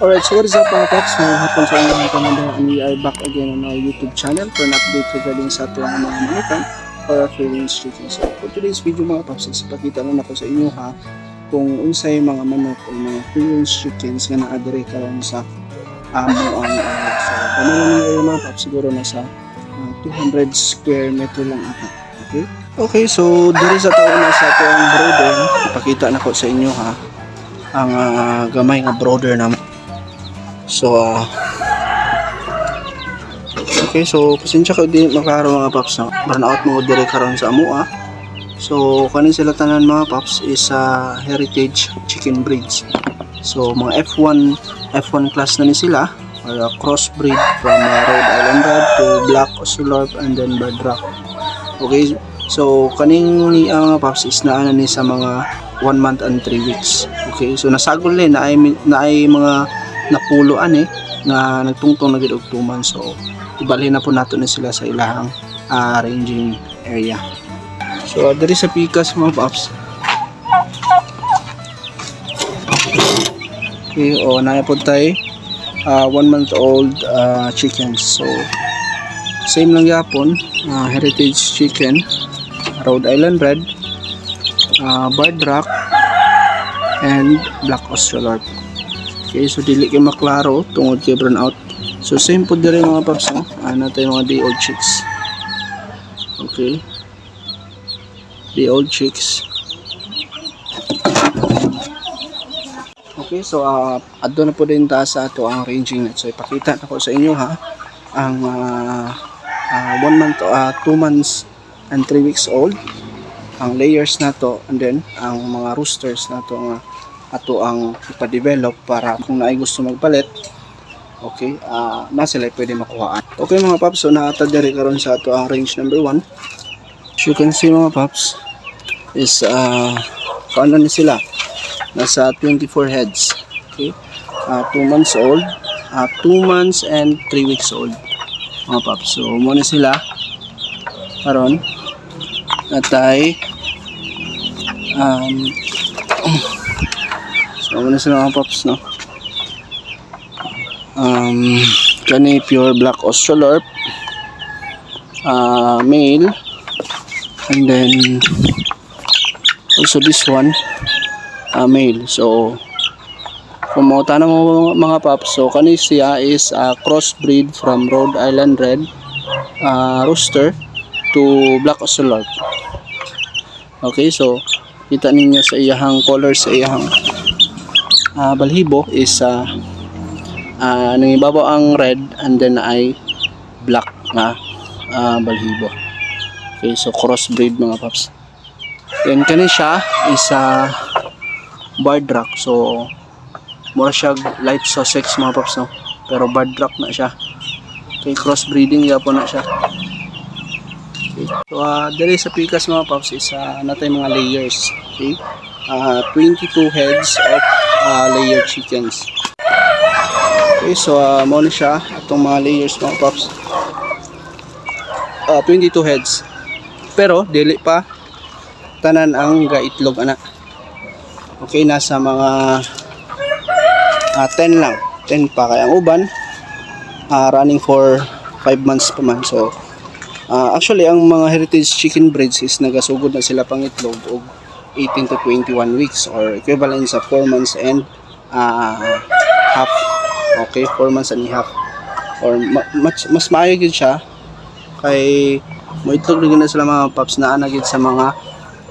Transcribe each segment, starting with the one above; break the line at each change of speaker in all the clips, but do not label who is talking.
Alright, so what is up mga Pops? Ngayong hapon sa inyo mga kamanda and we are back again on our YouTube channel for an update regarding sa ating mga manukan or Philippines chicken. So for today's video mga Pops, is ipakita lang ako sa inyo ha kung unsay mga manok o mga Philippines chickens nga naadere karon sa amo ang uh, so nga yung mga Pops siguro nasa uh, 200 square meter lang ata. Okay? Okay, so diri sa taon na sa ato ang brother, ipakita na ko sa inyo ha ang ah, gamay nga brother naman. So, ah, okay, so, pasensya ka din maklaro mga paps na burnout mo dire karon sa amo ah. So, kanin sila tanan mga paps is ah, heritage chicken breeds. So, mga F1 F1 class na ni sila ah, crossbreed from ah, Rhode Island Red to Black Ocelot and then Bardrack. Okay, so kaning ni mga paps is naa na ni sa mga 1 month and 3 weeks. Okay, so nasagol ni na ay na ay mga napuluan eh nga nagtungtong na gid og 2 months. So ibali na po nato na sila sa ilahang ah, ranging area. So diri sa Pikas mga paps. Okay, o na po tayo 1 month old ah, chickens. So same lang yapon, ah, heritage chicken, Rhode Island Red, uh, Bardrack, and Black Australorp. Okay, so dili kay maklaro tungod kay brownout. So same po diri mga paps, no? Ano tayo mga day old chicks. Okay. Day old chicks. Okay, so uh, adto na po din ta sa ato ang ranging net. So ipakita na ko sa inyo ha ang uh, uh, one month, uh, two months and three weeks old ang layers na to and then ang mga roosters na to nga ato ang ipa-develop para kung naay gusto magpalit okay ah na sila pwede makuhaan. Okay mga paps so naata diri karon sa ato ang range number 1 as you can see mga paps is uh, kaano ni sila? Nasa 24 heads okay? 2 months old 2 months and 3 weeks old mga paps. So muna sila karon. Natay um so muna sila mga paps no? Um kani pure black australorp? Uh, male. And then also this one uh, male. So kung mauta na mo mga paps. So kani siya is a crossbreed from Rhode Island Red uh, rooster to black ocelot okay so kita ninyo sa iyahang color sa iyahang ah, balhibo is uh, uh, nangibabaw ang red and then ay black na ah, balhibo okay so crossbreed mga paps then kani siya is uh, bardrack so mura siya light Sussex mga paps no pero bardrack na siya okay crossbreeding yapon na siya Okay. So, uh, dali sa pikas mga paps is uh, natay mga layers. Okay? Uh, 22 heads of uh, layer chickens. Okay, so uh, mo na siya itong mga layers mga paps. Uh, 22 heads. Pero dili pa tanan ang gaitlog anak. Okay, nasa mga uh, 10 lang. 10 pa kaya ang uban uh, running for 5 months pa man. So Ah, actually, ang mga heritage chicken breeds is nagasugod na sila pang itlog og 18 to 21 weeks or equivalent sa 4 months and ah, half. Okay, 4 months and half. Or ma- mas, mas maayo gid siya kay mo itlog na sila mga paps na anagid sa mga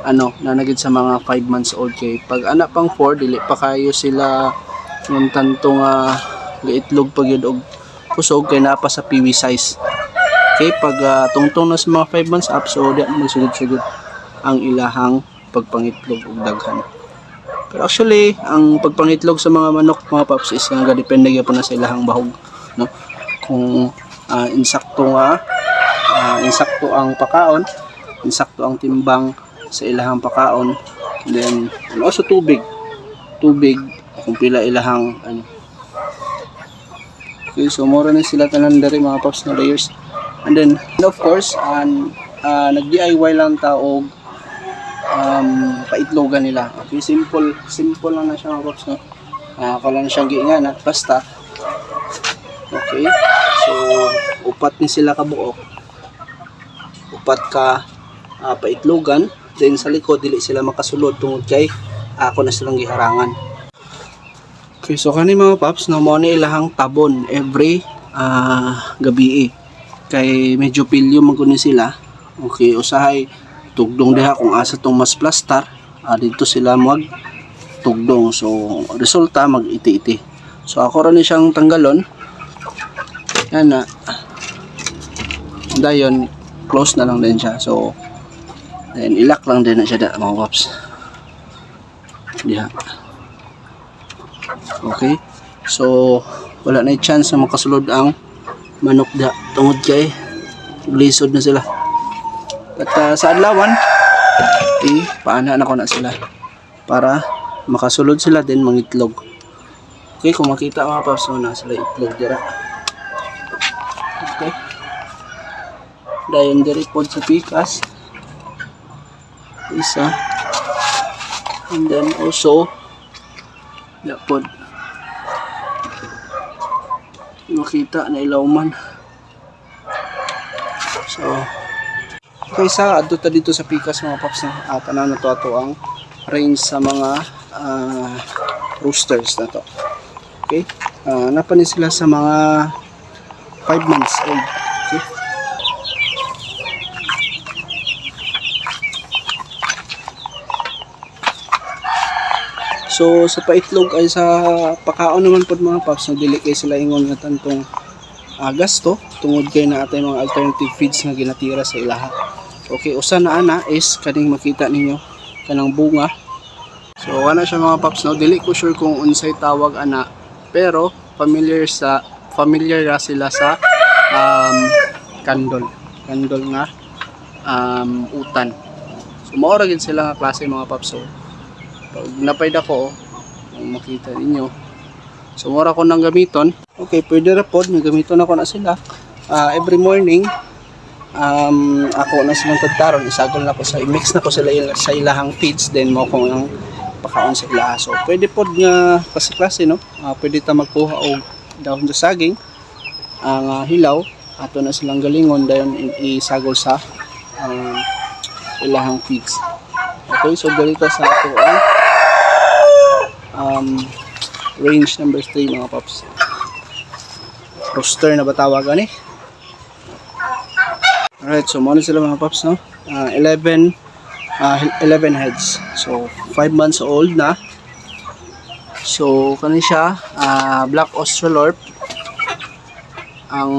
ano, nanagid sa mga 5 months old kay pag anak pang 4 dili pa kayo sila yung tanto nga itlog pag yun og kusog kay napa sa piwi size Okay, pag uh, tungtong na sa mga 5 months up, so di magsugod-sugod ang ilahang pagpangitlog og daghan. Pero actually, ang pagpangitlog sa mga manok, mga paps, is nga depende gyapon na sa ilahang bahog, no? Kung uh, insakto nga uh, insakto ang pakaon, insakto ang timbang sa ilahang pakaon, then and also tubig. Tubig kung pila ilahang ano. Okay, so mura na sila tanan diri mga paps na layers. And then, and of course, um, uh, nag-DIY lang ta og um, paitlogan nila. Okay, simple, simple lang na siya mga paps, no? Ah, ako lang siyang giingan na basta. Okay. So, upat ni sila kabuok. Upat ka ah, paitlogan. Then sa likod, dili sila makasulod tungod kay ako na silang giharangan. Okay, so kani mga paps, no mo ilahang tabon every ah, gabi Kay medyo pilyo man kuno sila. Okay, usahay tugdong diha kung asa tong mas plastar. Ah, dito sila mag tugdong. So, resulta mag iti-iti. So, ako rin siyang tanggalon. Yan na. Dayon, close na lang din siya. So, then ilak lang din na siya da, mga paps. Diha. Okay. So, wala na chance na makasulod ang manok da. Tungod kay lisod na sila. At ah, sa adlawan, eh, paana na ko na sila para makasulod sila din mangitlog. Okay, kung makita mga paps, so na sila itlog dira. Okay. Dayon diri pod sa pikas. Isa. And then also, ya pod. Makita na ilawman. So, Okay, sa adto ta dito sa Pikas mga paps na at ano na to ato ang range sa mga ah, roosters na to. Okay? Uh, napanin sila sa mga 5 months old. Okay? So sa paitlog ay sa pakaon naman pod mga paps na dili kay sila ingon nga tantong ah, gasto tungod kay na atay mga alternative feeds nga ginatira sa ilaha. Okay, usa na ana is kaning makita ninyo kanang bunga. So ana siya mga paps no, dili ko sure kung unsay tawag ana, pero familiar sa familiar ra sila sa um, kandol. Kandol nga um, utan. So mao ra gid sila nga klase mga paps. So pag napaid ako, makita ninyo. So mura ko nang gamiton. Okay, pwede ra pod, may gamiton ako na sila. Ah, every morning, um, ako na silang tagtaron, isagol na ko sa, mix na ko sila il- sa ilahang feeds, then mo kung ang pakaon sa ilaha. So, pwede pod nga klase-klase, no? Ah, pwede ta magkuha og dahon sa saging, ang ah, hilaw, ato na silang galingon, dayon isagol sa um, ilahang feeds. Okay, so ganito sa ato ang um, range number 3 mga paps. Rooster na ba tawagan eh? Alright, so muna sila mga paps, no? Ah, 11, ah, 11 heads. So, 5 months old na. So, kanin siya, ah, Black Australorp. Ang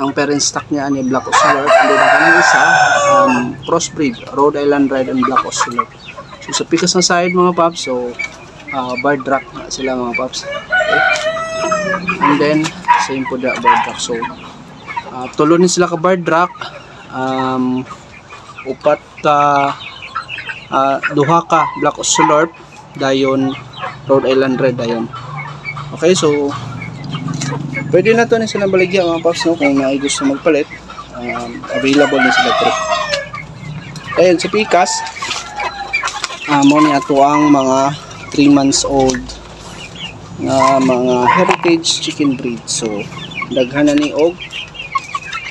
ang parent stock niya ni Black Australorp. And then, kanin isa, um, crossbreed, Rhode Island Red and Black Australorp. So, sa pikas ng side mga paps, so, barred rock na sila mga paps. Okay. And then, same po da barred rock. So, Ah, tulo ni sila ka bar rock. Um, upat ka ah, duha ka Black Ocelot dayon Rhode Island Red dayon. Okay, so pwede na to ni silang baligya mga paps no kung may gusto magpalit. Um, available na sila trip. Ayun, sa Pikas, ah mo ni ato ang mga 3 months old nga mga heritage chicken breed. So, daghan na ni og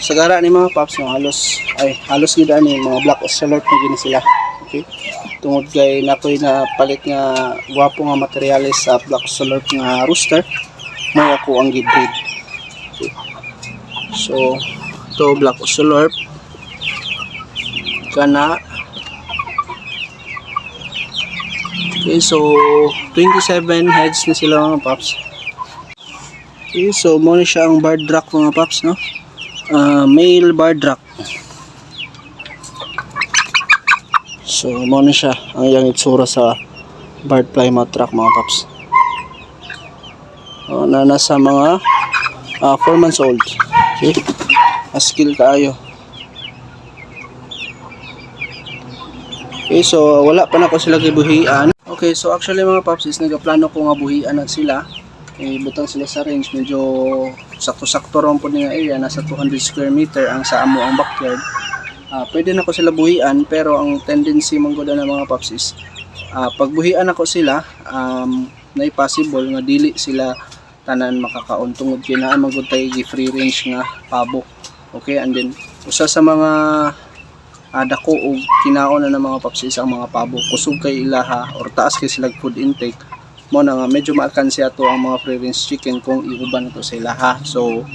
sa gara ni mga paps no halos ay halos gid ani mga black ocelot na gini sila. Okay? Tungod kay nakoy na palit nga gwapo nga materyales sa black ocelot nga rooster mo ako ang gibreed okay. so to black ocelot kana okay so 27 heads na sila mga paps. Okay so mo na siya ang barred rock mga paps no uh, male bardrack. So, mo na siya ang iyang itsura sa bird plymouth track mga paps. O, na nasa mga 4 months old. Okay? Askill kaayo. Okay, so wala pa na ko sila gibuhian. Okay, so actually mga paps is nagaplano ko nga buhian na sila eh, butang sila sa range medyo sakto-sakto ron po nga area nasa 200 square meter ang sa amo ang backyard. Ah, pwede na ko sila buhian pero ang tendency mong goda ng mga paps is ah, pag buhian ako sila um, na possible nga dili sila tanan makakaon tungod kay naa magud tay free range nga pabo. Okay and then usa sa mga ah, dako og kinaon na ng mga paps is ang mga pabo. Kusog kay ilaha or taas kay sila food intake mo na nga medyo maalkansi ato ang mga free range chicken kung iuban ito sa ilaha so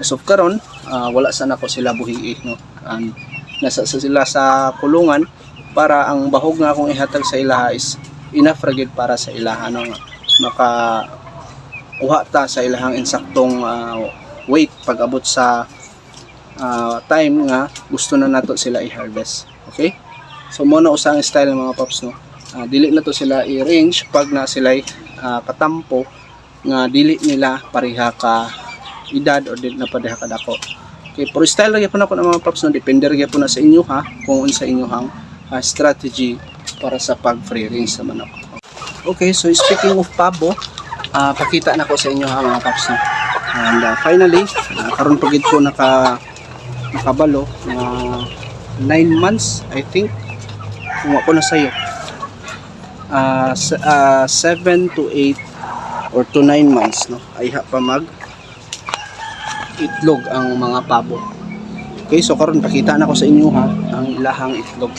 as of karon ah, wala sana ko sila buhi no? And nasa sa sila sa kulungan para ang bahog nga akong ihatag sa ilaha is enough ra gyud para sa ilaha no nga maka kuha ta sa ilahang insaktong ah, weight pag abot sa ah, time nga gusto na nato sila i-harvest okay? So mo na usang style ng mga paps no Ah, dili na to sila i-range pag na sila katampo nga dili nila pareha ka edad or dili na pareha ka dako okay pero style lagi po na ko ng mga paps no depende lagi po na sa inyo ha kung unsa inyong ah, strategy para sa pag free range sa manok okay so speaking of pabo ah pakita na ko sa inyo ha mga paps no. And ah, finally, uh, karon pagid ko naka nakabalo na 9 months I think. Kung ako na sayo. Ah 7 to 8 or to 9 months no. Ay pa mag itlog ang mga pabo. Okay, so karon pakita na ko sa inyo ha ang ilahang itlog.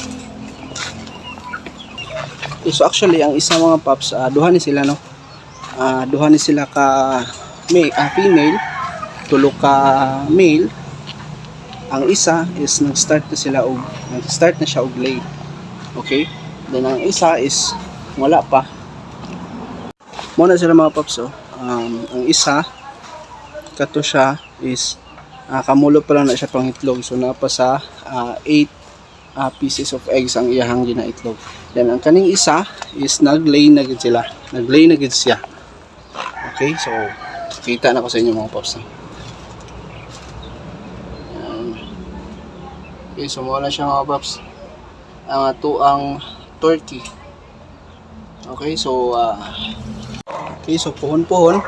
So actually ang isa mga paps, ah, duha ni sila no ah duha ni sila ka may ah, female tulo ka male ang isa is nag-start na sila og nag-start na siya og lay okay then ang isa is wala pa muna sila mga paps oh. um, ang isa kato siya is ah, kamulo pa lang na siya pang itlog so napa sa 8 pieces of eggs ang iyahang ginaitlog then ang kaning isa is naglay na gid sila naglay na gid siya Okay, so kita na ko sa inyo mga pops. no? Ayan. Okay, so muna siya mga pops. Ang ato ang turkey. Okay, so ah, Okay, so puhon-puhon.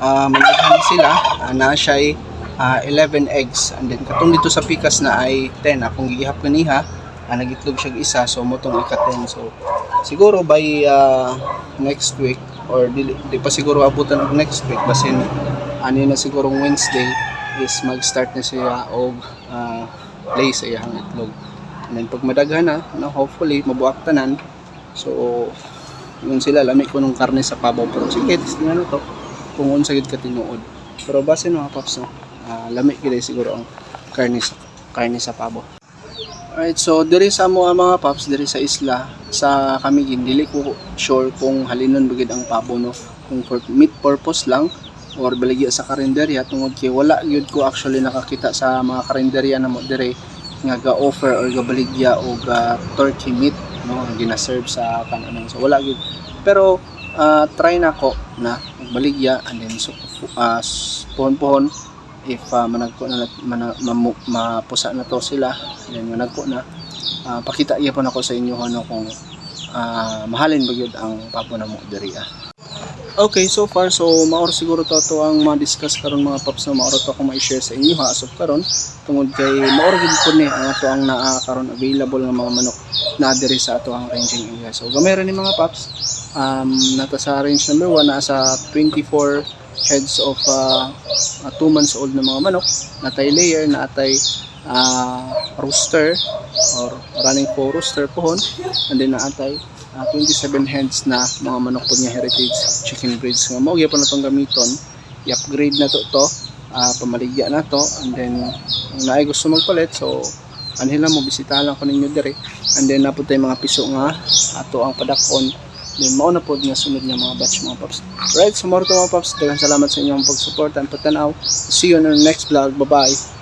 Uh, Managhan sila. Uh, na siya ah, 11 eggs. And then katong dito sa pikas na ay 10. Akong gigihap kaniha, uh, nagitlog siya isa. So motong ika-10. So siguro by ah, next week or di, di pa siguro abutan og next week basin ano na sigurong Wednesday is mag-start na siya og uh, lay sa iyang itlog and then pag madaghan na no, hopefully mabuak tanan so yun sila lami ko nung karne sa pabaw pero sige tingnan na to. Kung unsa gid ka tinuod. Pero base mga paps no uh, lami gid siguro ang karne sa karne sa pabaw. Alright, so diri sa mo mga paps, diri sa isla, sa kami dili ko sure kung halinon bagid ang pabo no, kung for meat purpose lang or baligya sa karinderya tungod kay wala gyud ko actually nakakita sa mga karinderya na mo dire nga ga-offer or gabaligya o ga turkey meat no ang gina-serve sa kanan so wala gyud pero ah, try na ko na magbaligya and then so, uh, pohon-pohon if uh, managko na mana, mamu, mapusa na to sila then managko na ah, pakita iya po na ko sa inyo ano kung ah, mahalin ba ang papo na mo diri ah. Okay, so far so maor siguro to to ang ma-discuss karon mga paps na maor to ako ma-share sa inyo ha? As karon tungod kay maor gid po ni ang ato ang naa karon available nga mga manok na diri sa ato ang ranging area. So gamay ni mga paps um nata sa range number 1 na sa 24 heads of 2 months old na mga manok. Natay layer na atay ah, rooster or running for rooster pohon. And then naatay ah, 27 heads na mga manok po niya heritage chicken breeds. Nga mao gyapon na tong gamiton i-upgrade na to to. Ah, pamaligya na to. And then kung naay gusto magpalit so anhila mo bisitahan lang ko ninyo dire and then napod tayo mga piso nga. Ato ang padakon. Then mao na pod nga sunod nga mga batch mga paps. Right so more to mga paps. Daghang salamat sa inyong pagsuporta and pagtanaw. See you on our next vlog. Bye bye